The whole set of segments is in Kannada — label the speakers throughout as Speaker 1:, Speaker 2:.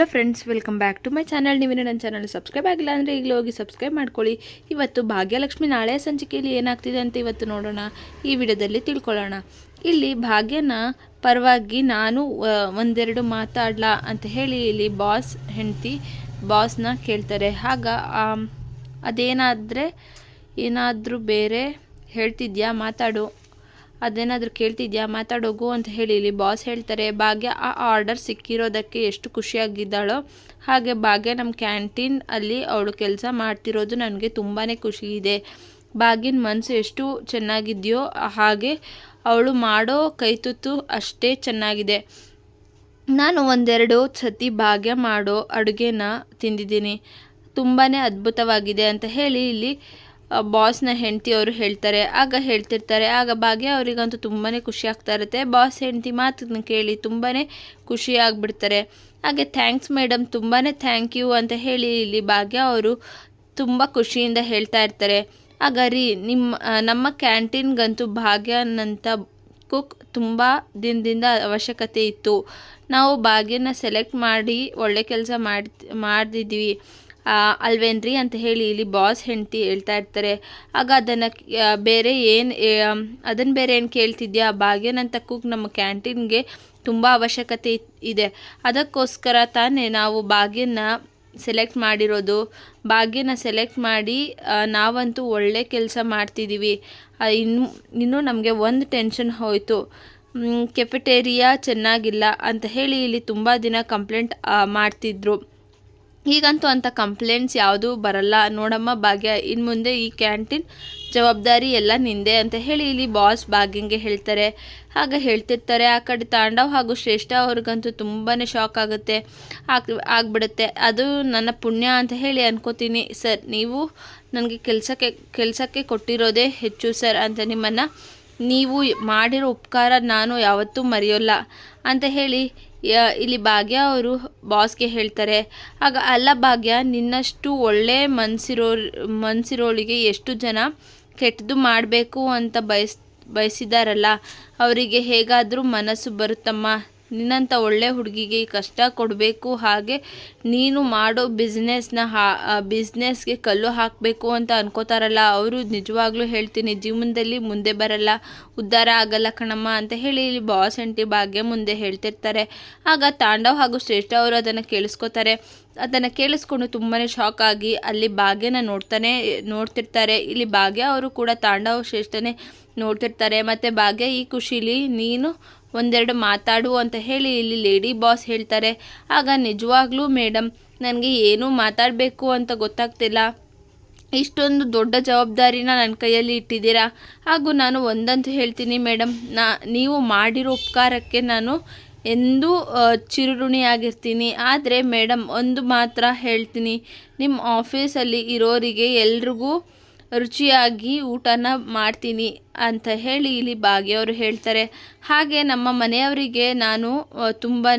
Speaker 1: Hello friends welcome back to my channel ನೀವೇನು ನನ್ನ ಚಾನಲ್ ಸಬ್ಸ್ಕ್ರೈಬ್ ಆಗಿಲ್ಲ ಅಂದರೆ ಈಗಲೂ ಹೋಗಿ ಸಬ್ಸ್ಕ್ರೈಬ್ ಮಾಡ್ಕೊಳ್ಳಿ. ಇವತ್ತು ಭಾಗ್ಯಲಕ್ಷ್ಮಿ ನಾಳೆ ಸಂಚಿಕೆಯಲ್ಲಿ ಏನಾಗ್ತಿದೆ ಅಂತ ಇವತ್ತು ನೋಡೋಣ. ಈ ವಿಡಿಯೋದಲ್ಲಿ ತಿಳ್ಕೊಳ್ಳೋಣ. ಇಲ್ಲಿ ಭಾಗ್ಯನ ಪರವಾಗಿ ನಾನು ಒಂದೆರಡು ಮಾತಾಡ್ಲಾ ಅಂತ ಹೇಳಿ ಇಲ್ಲಿ ಬಾಸ್ ಹೆಂಡತಿ ಬಾಸ್ನ ಕೇಳ್ತಾರೆ. ಆಗ ಅದೇನಾದರೆ ಏನಾದರೂ ಬೇರೆ ಹೇಳ್ತಿದ್ಯಾ? ಮಾತಾಡು. ಅದೇನಾದರೂ ಕೇಳ್ತಿದ್ಯಾ? ಮಾತಾಡೋಗು ಅಂತ ಹೇಳಿ. ಇಲ್ಲಿ ಬಾಸ್ ಹೇಳ್ತಾರೆ, ಭಾಗ್ಯ, ಆ ಆರ್ಡರ್ ಸಿಕ್ಕಿರೋದಕ್ಕೆ ಎಷ್ಟು ಖುಷಿಯಾಗಿದ್ದಾಳೋ ಹಾಗೆ ಭಾಗ್ಯ ನಮ್ಮ ಕ್ಯಾಂಟೀನ್ ಅಲ್ಲಿ ಅವಳು ಕೆಲಸ ಮಾಡ್ತಿರೋದು ನನಗೆ ತುಂಬಾ ಖುಷಿ ಇದೆ. ಭಾಗ್ಯನ ಮನಸ್ಸು ಎಷ್ಟು ಚೆನ್ನಾಗಿದೆಯೋ ಹಾಗೆ ಅವಳು ಮಾಡೋ ಕೈತುತ್ತು ಅಷ್ಟೇ ಚೆನ್ನಾಗಿದೆ. ನಾನು ಒಂದೆರಡು ಸತಿ ಭಾಗ್ಯ ಮಾಡೋ ಅಡುಗೆನ ತಿಂದಿದ್ದೀನಿ. ತುಂಬಾ ಅದ್ಭುತವಾಗಿದೆ ಅಂತ ಹೇಳಿ ಇಲ್ಲಿ ಬಾಸ್ನ ಹೆಂಡತಿ ಅವರು ಹೇಳ್ತಾರೆ, ಆಗ ಹೇಳ್ತಿರ್ತಾರೆ, ಆಗ ಭಾಗ್ಯ ಅವರಿಗಂತೂ ತುಂಬಾ ಖುಷಿ ಆಗ್ತಾ ಇರುತ್ತೆ. ಬಾಸ್ ಹೆಂಡತಿ ಮಾತನ್ನು ಕೇಳಿ ತುಂಬಾ ಖುಷಿ ಆಗಿಬಿಡ್ತಾರೆ. ಹಾಗೆ ಥ್ಯಾಂಕ್ಸ್ ಮೇಡಮ್ ತುಂಬಾ ಥ್ಯಾಂಕ್ ಯು ಅಂತ ಹೇಳಿ ಇಲ್ಲಿ ಭಾಗ್ಯ ಅವರು ತುಂಬ ಖುಷಿಯಿಂದ ಹೇಳ್ತಾ ಇರ್ತಾರೆ. ಆಗ ರೀ, ನಿಮ್ಮ ನಮ್ಮ ಕ್ಯಾಂಟೀನ್ಗಂತೂ ಭಾಗ್ಯನಂತ ಕುಕ್ ತುಂಬ ದಿನದಿಂದ ಅವಶ್ಯಕತೆ ಇತ್ತು. ನಾವು ಭಾಗ್ಯನ ಸೆಲೆಕ್ಟ್ ಮಾಡಿ ಒಳ್ಳೆ ಕೆಲಸ ಮಾಡಿ ಮಾಡಿದ್ವಿ ಅಲ್ವೇನ್ರಿ ಅಂತ ಹೇಳಿ ಇಲ್ಲಿ ಬಾಸ್ ಹೆಂಡತಿ ಹೇಳ್ತಾ ಇರ್ತಾರೆ. ಆಗ ಅದನ್ನು ಬೇರೆ ಏನು ಅದನ್ನು ಬೇರೆ ಏನು ಕೇಳ್ತಿದ್ಯಾ? ಭಾಗ್ಯನಂತ ಕುಕ್ ನಮ್ಮ ಕ್ಯಾಂಟೀನ್ಗೆ ತುಂಬ ಅವಶ್ಯಕತೆ ಇದೆ. ಅದಕ್ಕೋಸ್ಕರ ತಾನೇ ನಾವು ಭಾಗ್ಯನ ಸೆಲೆಕ್ಟ್ ಮಾಡಿರೋದು. ಭಾಗ್ಯನ ಸೆಲೆಕ್ಟ್ ಮಾಡಿ ನಾವಂತೂ ಒಳ್ಳೆ ಕೆಲಸ ಮಾಡ್ತಿದ್ದೀವಿ ಇನ್ನು ಇನ್ನೂ ನಮಗೆ ಒಂದು ಟೆನ್ಷನ್ ಹೋಯಿತು. ಕೆಫೆಟೇರಿಯಾ ಚೆನ್ನಾಗಿಲ್ಲ ಅಂತ ಹೇಳಿ ಇಲ್ಲಿ ತುಂಬ ದಿನ ಕಂಪ್ಲೇಂಟ್ ಮಾಡ್ತಿದ್ರು. ಈಗಂತೂ ಅಂಥ ಕಂಪ್ಲೇಂಟ್ಸ್ ಯಾವುದೂ ಬರಲ್ಲ. ನೋಡಮ್ಮ, ಭಾಗ್ಯ ಇನ್ನು ಮುಂದೆ ಈ ಕ್ಯಾಂಟೀನ್ ಜವಾಬ್ದಾರಿ ಎಲ್ಲ ನಿಂದೆ ಅಂತ ಹೇಳಿ ಇಲ್ಲಿ ಬಾಸ್ ಭಾಗ್ಯಂಗೆ ಹೇಳ್ತಾರೆ. ಹಾಗೆ ಹೇಳ್ತಿರ್ತಾರೆ. ಆ ಕಡೆ ತಾಂಡವ್ ಹಾಗೂ ಶ್ರೇಷ್ಠ ಅವ್ರಿಗಂತೂ ತುಂಬಾ ಶಾಕ್ ಆಗುತ್ತೆ. ಆಗ್, ಆಗ್ಬಿಡುತ್ತೆ. ಅದು ನನ್ನ ಪುಣ್ಯ ಅಂತ ಹೇಳಿ ಅನ್ಕೋತೀನಿ. ಸರ್ ನೀವು ನನಗೆ ಕೆಲಸಕ್ಕೆ ಕೆಲಸಕ್ಕೆ ಕೊಟ್ಟಿರೋದೇ ಹೆಚ್ಚು ಸರ್ ಅಂತ ನಿಮ್ಮನ್ನು ನೀವು ಮಾಡಿರೋ ಉಪಕಾರ ನಾನು ಯಾವತ್ತೂ ಮರೆಯೋಲ್ಲ ಅಂತ ಹೇಳಿ ಇಲ್ಲಿ ಭಾಗ್ಯ ಅವರು ಬಾಸ್ಗೆ ಹೇಳ್ತಾರೆ, ಆಗ ಅಲ್ಲ ಭಾಗ್ಯ, ನಿನ್ನಷ್ಟು ಒಳ್ಳೆ ಮನಸ್ಸಿರೋ ಮನಸ್ಸಿರೋಳಿಗೆ ಎಷ್ಟು ಜನ ಕೆಟ್ಟದ್ದು ಮಾಡಬೇಕು ಅಂತ ಬಯಸ್, ಬಯಸಿದಾರಲ್ಲ, ಅವರಿಗೆ ಹೇಗಾದರೂ ಮನಸ್ಸು ಬರುತ್ತಮ್ಮ. ನಿನ್ನಂಥ ಒಳ್ಳೆ ಹುಡುಗಿಗೆ ಕಷ್ಟ ಕೊಡಬೇಕು ಹಾಗೆ ನೀನು ಮಾಡೋ ಬಿಸ್ನೆಸ್ನ ಹಾ ಬಿಸ್ನೆಸ್ಗೆ ಕಲ್ಲು ಹಾಕಬೇಕು ಅಂತ ಅನ್ಕೋತಾರಲ್ಲ, ಅವರು ನಿಜವಾಗ್ಲೂ ಹೇಳ್ತೀನಿ, ಜೀವನದಲ್ಲಿ ಮುಂದೆ ಬರಲ್ಲ, ಉದ್ಧಾರ ಆಗಲ್ಲ ಕಣಮ್ಮ ಅಂತ ಹೇಳಿ ಇಲ್ಲಿ ಬಾಸ್ ಎಂಟಿ ಭಾಗ್ಯ ಮುಂದೆ ಹೇಳ್ತಿರ್ತಾರೆ. ಆಗ ತಾಂಡವ್ ಹಾಗೂ ಶ್ರೇಷ್ಠ ಅವರು ಅದನ್ನು ಕೇಳಿಸ್ಕೊತಾರೆ. ಅದನ್ನು ಕೇಳಿಸ್ಕೊಂಡು ತುಂಬಾ ಶಾಕ್ ಆಗಿ ಅಲ್ಲಿ ಭಾಗ್ಯನ ನೋಡ್ತಾನೆ, ನೋಡ್ತಿರ್ತಾರೆ. ಇಲ್ಲಿ ಭಾಗ್ಯ ಅವರು ಕೂಡ ತಾಂಡವ್ ಶ್ರೇಷ್ಠನೇ ನೋಡ್ತಿರ್ತಾರೆ. ಮತ್ತು ಭಾಗ್ಯ, ಈ ಖುಷಿಲಿ ನೀನು ಒಂದೆರಡು ಮಾತಾಡು ಅಂತ ಹೇಳಿ ಇಲ್ಲಿ ಲೇಡಿ ಬಾಸ್ ಹೇಳ್ತಾರೆ. ಆಗ ನಿಜವಾಗ್ಲೂ ಮೇಡಮ್ ನನಗೆ ಏನೂ ಮಾತಾಡಬೇಕು ಅಂತ ಗೊತ್ತಾಗ್ತಿಲ್ಲ. ಇಷ್ಟೊಂದು ದೊಡ್ಡ ಜವಾಬ್ದಾರಿನ ನನ್ನ ಕೈಯಲ್ಲಿ ಇಟ್ಟಿದ್ದೀರಾ? ಹಾಗೂ ನಾನು ಒಂದಂತೂ ಹೇಳ್ತೀನಿ ಮೇಡಮ್ ನಾ, ನೀವು ಮಾಡಿರೋ ಉಪಕಾರಕ್ಕೆ ನಾನು ಎಂದೂ ಚಿರುಋಣಿಯಾಗಿರ್ತೀನಿ. ಆದರೆ ಮೇಡಮ್ ಒಂದು ಮಾತ್ರ ಹೇಳ್ತೀನಿ. ನಿಮ್ಮ ಆಫೀಸಲ್ಲಿ ಇರೋರಿಗೆ ಎಲ್ರಿಗೂ ರುಚಿಯಾಗಿ ಊಟನ ಮಾಡ್ತೀನಿ ಅಂತ ಹೇಳಿ ಇಲ್ಲಿ ಭಾಗ್ಯವರು ಹೇಳ್ತಾರೆ. ಹಾಗೆ ನಮ್ಮ ಮನೆಯವರಿಗೆ ನಾನು ತುಂಬಾ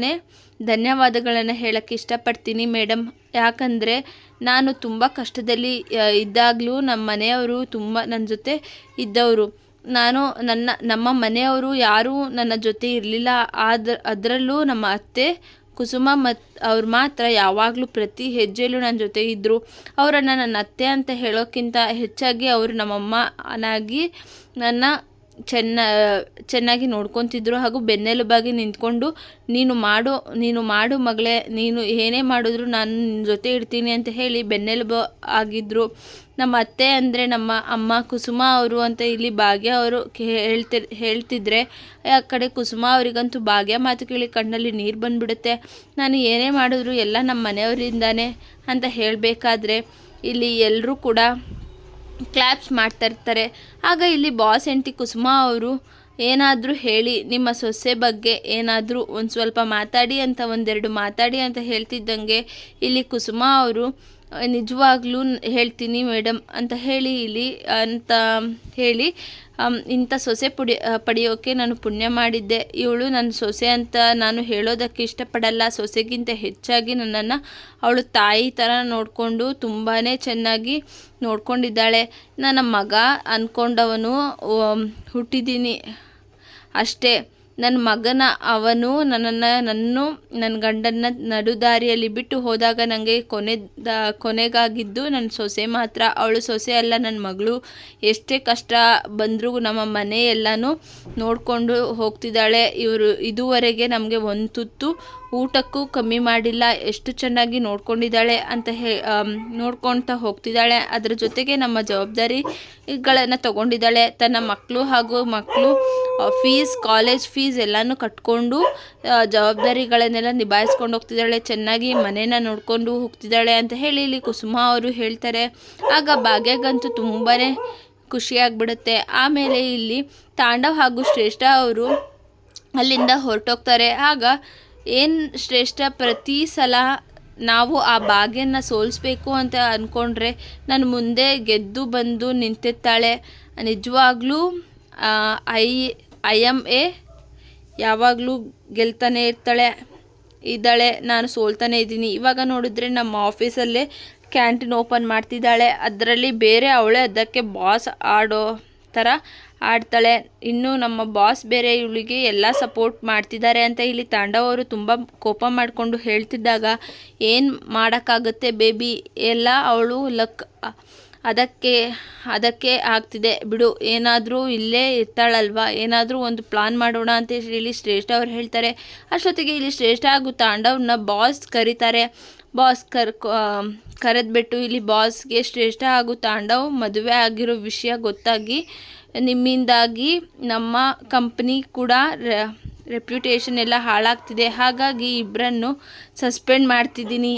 Speaker 1: ಧನ್ಯವಾದಗಳನ್ನು ಹೇಳೋಕ್ಕೆ ಇಷ್ಟಪಡ್ತೀನಿ ಮೇಡಮ್ ಯಾಕಂದರೆ ನಾನು ತುಂಬ ಕಷ್ಟದಲ್ಲಿ ಇದ್ದಾಗಲೂ ನಮ್ಮ ಮನೆಯವರು ತುಂಬ ನನ್ನ ಜೊತೆ ಇದ್ದವರು. ನಾನು ನನ್ನ, ನಮ್ಮ ಮನೆಯವರು ಯಾರೂ ನನ್ನ ಜೊತೆ ಇರಲಿಲ್ಲ. ಆದ ಅದರಲ್ಲೂ ನಮ್ಮ ಅತ್ತೆ ಕುಸುಮ ಮತ್ತು ಅವ್ರು ಮಾತ್ರ ಯಾವಾಗಲೂ ಪ್ರತಿ ಹೆಜ್ಜೆಯಲ್ಲೂ ನನ್ನ ಜೊತೆ ಇದ್ದರು ಅವರನ್ನು ನನ್ನ ಅತ್ತೆ ಅಂತ ಹೇಳೋಕ್ಕಿಂತ ಹೆಚ್ಚಾಗಿ ಅವರು ನಮ್ಮಮ್ಮನಾಗಿ ನನ್ನ ಚೆನ್ನ, ಚೆನ್ನಾಗಿ ನೋಡ್ಕೊತಿದ್ರು ಹಾಗೂ ಬೆನ್ನೆಲುಬಾಗಿ ನಿಂತ್ಕೊಂಡು, ನೀನು ಮಾಡು ನೀನು ಮಾಡು ಮಗಳೇ, ನೀನು ಏನೇ ಮಾಡಿದ್ರು ನಾನು ನಿನ್ನ ಜೊತೆ ಇರ್ತೀನಿ ಅಂತ ಹೇಳಿ ಬೆನ್ನೆಲುಬು ಆಗಿದ್ದರು ನಮ್ಮ ಅತ್ತೆ ಅಂದರೆ ನಮ್ಮ ಅಮ್ಮ ಕುಸುಮ ಅವರು ಅಂತ ಇಲ್ಲಿ ಭಾಗ್ಯ ಅವರು ಹೇಳ್ತಿ ಹೇಳ್ತಿದ್ರೆ, ಆ ಕಡೆ ಕುಸುಮ ಅವರಿಗಂತೂ ಭಾಗ್ಯ ಮಾತು ಕೇಳಿ ಕಣ್ಣಲ್ಲಿ ನೀರು ಬಂದುಬಿಡುತ್ತೆ. ನಾನು ಏನೇ ಮಾಡಿದ್ರು ಎಲ್ಲ ನಮ್ಮ ಮನೆಯವರಿಂದಾನೆ ಅಂತ ಹೇಳಬೇಕಾದ್ರೆ, ಇಲ್ಲಿ ಎಲ್ಲರೂ ಕೂಡ ಕ್ಲಾಪ್ಸ್ ಮಾಡ್ತಾ ಇರ್ತಾರೆ. ಆಗ ಇಲ್ಲಿ ಬಾಸ್ ಹೆಂಡತಿ ಕುಸುಮ ಅವರು ಏನಾದರೂ ಹೇಳಿ, ನಿಮ್ಮ ಸೊಸೆ ಬಗ್ಗೆ ಏನಾದರೂ ಒಂದು ಸ್ವಲ್ಪ ಮಾತಾಡಿ ಅಂತ, ಒಂದೆರಡು ಮಾತಾಡಿ ಅಂತ ಹೇಳ್ತಿದ್ದಂಗೆ ಇಲ್ಲಿ ಕುಸುಮ ಅವರು, ನಿಜವಾಗ್ಲೂ ಹೇಳ್ತೀನಿ ಮೇಡಮ್ ಅಂತ ಹೇಳಿ ಇಲ್ಲಿ, ಅಂತ ಹೇಳಿ ಇಂಥ ಸೊಸೆ ಪುಡಿ ಪಡೆಯೋಕ್ಕೆ ಪಡೆಯೋಕೆ ನಾನು ಪುಣ್ಯ ಮಾಡಿದ್ದೆ. ಇವಳು ನನ್ನ ಸೊಸೆ ಅಂತ ನಾನು ಹೇಳೋದಕ್ಕೆ ಇಷ್ಟಪಡಲ್ಲ. ಸೊಸೆಗಿಂತ ಹೆಚ್ಚಾಗಿ ನನ್ನನ್ನು ಅವಳು ತಾಯಿ ಥರ ನೋಡಿಕೊಂಡು ತುಂಬಾ ಚೆನ್ನಾಗಿ ನೋಡ್ಕೊಂಡಿದ್ದಾಳೆ. ನನ್ನ ಮಗ ಅಂದ್ಕೊಂಡವನು ಹುಟ್ಟಿದ್ದೀನಿ ಅಷ್ಟೇ. ನನ್ನ ಮಗನ ಅವನು ನನ್ನನ್ನು ನನ್ನು ನನ್ನ ಗಂಡನ ನಡುದಾರಿಯಲ್ಲಿ ಬಿಟ್ಟು ಹೋದಾಗ ನನಗೆ ಕೊನೆದ ಕೊನೆಗಾಗಿದ್ದು ನನ್ನ ಸೊಸೆ ಮಾತ್ರ. ಅವಳು ಸೊಸೆ ಅಲ್ಲ, ನನ್ನ ಮಗಳು. ಎಷ್ಟೇ ಕಷ್ಟ ಬಂದರೂ ನಮ್ಮ ಮನೆ ಎಲ್ಲನೂ ನೋಡಿಕೊಂಡು ಹೋಗ್ತಿದ್ದಾಳೆ. ಇವರು ಇದುವರೆಗೆ ನಮಗೆ ಒಂದು ತುತ್ತು ಊಟಕ್ಕೂ ಕಮ್ಮಿ ಮಾಡಿಲ್ಲ, ಎಷ್ಟು ಚೆನ್ನಾಗಿ ನೋಡ್ಕೊಂಡಿದ್ದಾಳೆ ಅಂತ ಹೇ ನೋಡ್ಕೊಳ್ತಾ ಹೋಗ್ತಿದ್ದಾಳೆ. ಅದರ ಜೊತೆಗೆ ನಮ್ಮ ಜವಾಬ್ದಾರಿಗಳನ್ನು ತಗೊಂಡಿದ್ದಾಳೆ. ತನ್ನ ಮಕ್ಕಳು ಹಾಗೂ ಮಕ್ಕಳು ಫೀಸ್ ಕಾಲೇಜ್ ಫೀಸ್ ಎಲ್ಲನೂ ಕಟ್ಕೊಂಡು ಜವಾಬ್ದಾರಿಗಳನ್ನೆಲ್ಲ ನಿಭಾಯಿಸ್ಕೊಂಡು ಹೋಗ್ತಿದ್ದಾಳೆ. ಚೆನ್ನಾಗಿ ಮನೇನ ನೋಡಿಕೊಂಡು ಹೋಗ್ತಿದ್ದಾಳೆ ಅಂತ ಹೇಳಿ ಇಲ್ಲಿ ಕುಸುಮ ಅವರು ಹೇಳ್ತಾರೆ. ಆಗ ಭಾಗ್ಯಗಂತೂ ತುಂಬಾ ಖುಷಿಯಾಗ್ಬಿಡುತ್ತೆ ಆಮೇಲೆ ಇಲ್ಲಿ ತಾಂಡವ್ ಹಾಗೂ ಶ್ರೇಷ್ಠ ಅವರು ಅಲ್ಲಿಂದ ಹೊರಟೋಗ್ತಾರೆ. ಆಗ ಏನು ಶ್ರೇಷ್ಠ? ಪ್ರತಿ ಸಲ ನಾವು ಆ ಭಾಗ್ಯನ ಸೋಲಿಸ್ಬೇಕು ಅಂತ ಅಂದ್ಕೊಂಡ್ರೆ ನನ್ನ ಮುಂದೆ ಗೆದ್ದು ಬಂದು ನಿಂತಿರ್ತಾಳೆ. ನಿಜವಾಗ್ಲೂ ಐ ಐ ಎಂ ಎ ಯಾವಾಗಲೂ ಗೆಲ್ತಾನೆ ಇರ್ತಾಳೆ. ಇದ್ದಾಳೆ, ನಾನು ಸೋಲ್ತಾನೆ ಇದ್ದೀನಿ. ಇವಾಗ ನೋಡಿದ್ರೆ ನಮ್ಮ ಆಫೀಸಲ್ಲೇ ಕ್ಯಾಂಟೀನ್ ಓಪನ್ ಮಾಡ್ತಿದ್ದಾಳೆ. ಅದರಲ್ಲಿ ಬೇರೆ ಅವಳೇ ಅದಕ್ಕೆ ಬಾಸ್ ಆಡೋ ಥರ ಆಡ್ತಾಳೆ. ಇನ್ನು ನಮ್ಮ ಬಾಸ್ ಬೇರೆ ಇವಳಿಗೆ ಎಲ್ಲ ಸಪೋರ್ಟ್ ಮಾಡ್ತಿದ್ದಾರೆ ಅಂತ ಇಲ್ಲಿ ತಾಂಡವರು ತುಂಬ ಕೋಪ ಮಾಡಿಕೊಂಡು ಹೇಳ್ತಿದ್ದಾಗ ಏನು ಮಾಡೋಕ್ಕಾಗುತ್ತೆ ಬೇಬಿ ಎಲ್ಲ ಅವಳು ಲಕ್, ಅದಕ್ಕೆ ಅದಕ್ಕೆ ಆಗ್ತಿದೆ. ಬಿಡು, ಏನಾದರೂ ಇಲ್ಲೇ ಇರ್ತಾಳಲ್ವಾ? ಏನಾದರೂ ಒಂದು ಪ್ಲಾನ್ ಮಾಡೋಣ ಅಂತ ಇಲ್ಲಿ ಶ್ರೇಷ್ಠ ಅವ್ರು ಹೇಳ್ತಾರೆ. ಅಷ್ಟೊತ್ತಿಗೆ ಇಲ್ಲಿ ಶ್ರೇಷ್ಠ ಹಾಗೂ ತಾಂಡವ್ನ ಬಾಸ್ ಕರೀತಾರೆ. ಬಾಸ್ ಕರ್ ಕರೆದ್ಬಿಟ್ಟು ಇಲ್ಲಿ ಬಾಸ್ಗೆ ಶ್ರೇಷ್ಠ ಹಾಗೂ ತಾಂಡವ್ ಮದುವೆ ಆಗಿರೋ ವಿಷಯ ಗೊತ್ತಾಗಿ ನಿಮ್ಮಿಂದಾಗಿ ನಮ್ಮ ಕಂಪ್ನಿ ಕೂಡ ರೆಪ್ಯುಟೇಷನ್ ಎಲ್ಲ ಹಾಳಾಗ್ತಿದೆ. ಹಾಗಾಗಿ ಇಬ್ಬರನ್ನು ಸಸ್ಪೆಂಡ್ ಮಾಡ್ತಿದ್ದೀನಿ.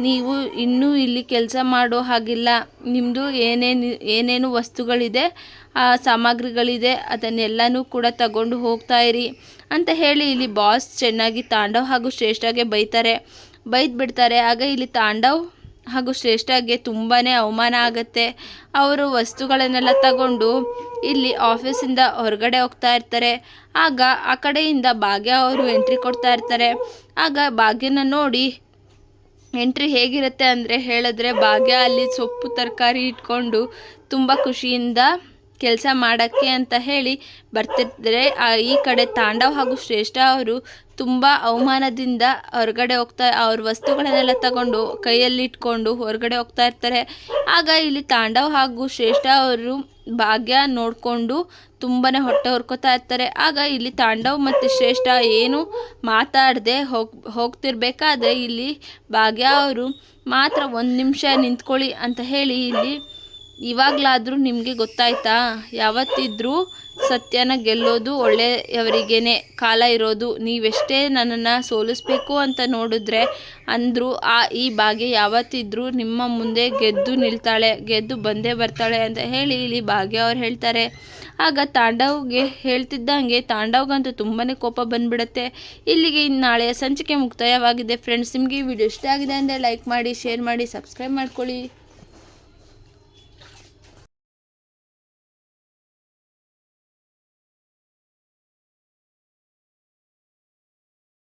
Speaker 1: ನೀವು ಇನ್ನೂ ಇಲ್ಲಿ ಕೆಲಸ ಮಾಡೋ ಹಾಗಿಲ್ಲ. ನಿಮ್ಮದು ಏನೇನು ಏನೇನು ವಸ್ತುಗಳಿದೆ, ಆ ಸಾಮಗ್ರಿಗಳಿದೆ, ಅದನ್ನೆಲ್ಲನೂ ಕೂಡ ತಗೊಂಡು ಹೋಗ್ತಾ ಇರಿ. ಅಂತ ಹೇಳಿ ಇಲ್ಲಿ ಬಾಸ್ ಚೆನ್ನಾಗಿ ತಾಂಡವ್ ಹಾಗೂ ಶ್ರೇಷ್ಠಗೆ ಬೈತಾರೆ. ಬೈದು ಬಿಡ್ತಾರೆ ಆಗ ಇಲ್ಲಿ ತಾಂಡವ್ ಹಾಗೂ ಶ್ರೇಷ್ಠಗೆ ತುಂಬಾ ಅವಮಾನ ಆಗುತ್ತೆ. ಅವರು ವಸ್ತುಗಳನ್ನೆಲ್ಲ ತಗೊಂಡು ಇಲ್ಲಿ ಆಫೀಸಿಂದ ಹೊರಗಡೆ ಹೋಗ್ತಾ ಇರ್ತಾರೆ. ಆಗ ಆ ಕಡೆಯಿಂದ ಭಾಗ್ಯ ಅವರು ಎಂಟ್ರಿ ಕೊಡ್ತಾ ಇರ್ತಾರೆ. ಆಗ ಭಾಗ್ಯನ ನೋಡಿ ಎಂಟ್ರಿ ಹೇಗಿರುತ್ತೆ ಅಂದರೆ ಹೇಳಿದ್ರೆ ಭಾಗ್ಯ ಅಲ್ಲಿ ಸೊಪ್ಪು ತರಕಾರಿ ಇಟ್ಕೊಂಡು ತುಂಬ ಖುಷಿಯಿಂದ ಕೆಲಸ ಮಾಡೋಕ್ಕೆ ಅಂತ ಹೇಳಿ ಬರ್ತಿದ್ರೆ ಈ ಕಡೆ ತಾಂಡವ್ ಹಾಗೂ ಶ್ರೇಷ್ಠ ಅವರು ತುಂಬ ಅವಮಾನದಿಂದ ಹೊರಗಡೆ ಹೋಗ್ತಾ, ಅವ್ರ ವಸ್ತುಗಳನ್ನೆಲ್ಲ ತಗೊಂಡು ಕೈಯಲ್ಲಿ ಇಟ್ಕೊಂಡು ಹೊರಗಡೆ ಹೋಗ್ತಾ ಇರ್ತಾರೆ. ಆಗ ಇಲ್ಲಿ ತಾಂಡವ್ ಹಾಗೂ ಶ್ರೇಷ್ಠ ಅವರು ಭಾಗ್ಯ ನೋಡಿಕೊಂಡು ತುಂಬಾ ಹೊಟ್ಟೆ ಹೊರ್ಕೋತಾ ಇರ್ತಾರೆ. ಆಗ ಇಲ್ಲಿ ತಾಂಡವ್ ಮತ್ತು ಶ್ರೇಷ್ಠ ಏನು ಮಾತಾಡದೆ ಹೋಗಿ, ಹೋಗ್ತಿರ್ಬೇಕಾದ್ರೆ ಇಲ್ಲಿ ಭಾಗ್ಯ ಅವರು ಮಾತ್ರ ಒಂದು ನಿಮಿಷ ನಿಂತ್ಕೊಳ್ಳಿ ಅಂತ ಹೇಳಿ ಇಲ್ಲಿ ಇವಾಗಲಾದರೂ ನಿಮಗೆ ಗೊತ್ತಾಯ್ತಾ? ಯಾವತ್ತಿದ್ರೂ ಸತ್ಯನ ಗೆಲ್ಲೋದು ಒಳ್ಳೆಯವರಿಗೇನೆ. ಕಾಲ ಇರೋದು. ನೀವೆಷ್ಟೇ ನನ್ನನ್ನು ಸೋಲಿಸ್ಬೇಕು ಅಂತ ನೋಡಿದ್ರೆ, ಅಂದರೂ ಆ ಈ ಬಾಗೆ ಯಾವತ್ತಿದ್ರೂ ನಿಮ್ಮ ಮುಂದೆ ಗೆದ್ದು ನಿಲ್ತಾಳೆ, ಗೆದ್ದು ಬಂದೇ ಬರ್ತಾಳೆ ಅಂತ ಹೇಳಿ ಇಲ್ಲಿ ಭಾಗ್ಯ ಅವ್ರು ಹೇಳ್ತಾರೆ. ಆಗ ತಾಂಡವ್ಗೆ ಹೇಳ್ತಿದ್ದಂಗೆ ತಾಂಡವ್ಗಂತೂ ತುಂಬಾ ಕೋಪ ಬಂದ್ಬಿಡುತ್ತೆ. ಇಲ್ಲಿಗೆ ಇನ್ನು ನಾಳೆಯ ಸಂಚಿಕೆ ಮುಕ್ತಾಯವಾಗಿದೆ. ಫ್ರೆಂಡ್ಸ್, ನಿಮಗೆ ಈ ವಿಡಿಯೋ ಇಷ್ಟ ಆಗಿದೆ ಅಂದರೆ ಲೈಕ್ ಮಾಡಿ, ಶೇರ್ ಮಾಡಿ, ಸಬ್ಸ್ಕ್ರೈಬ್ ಮಾಡ್ಕೊಳ್ಳಿ.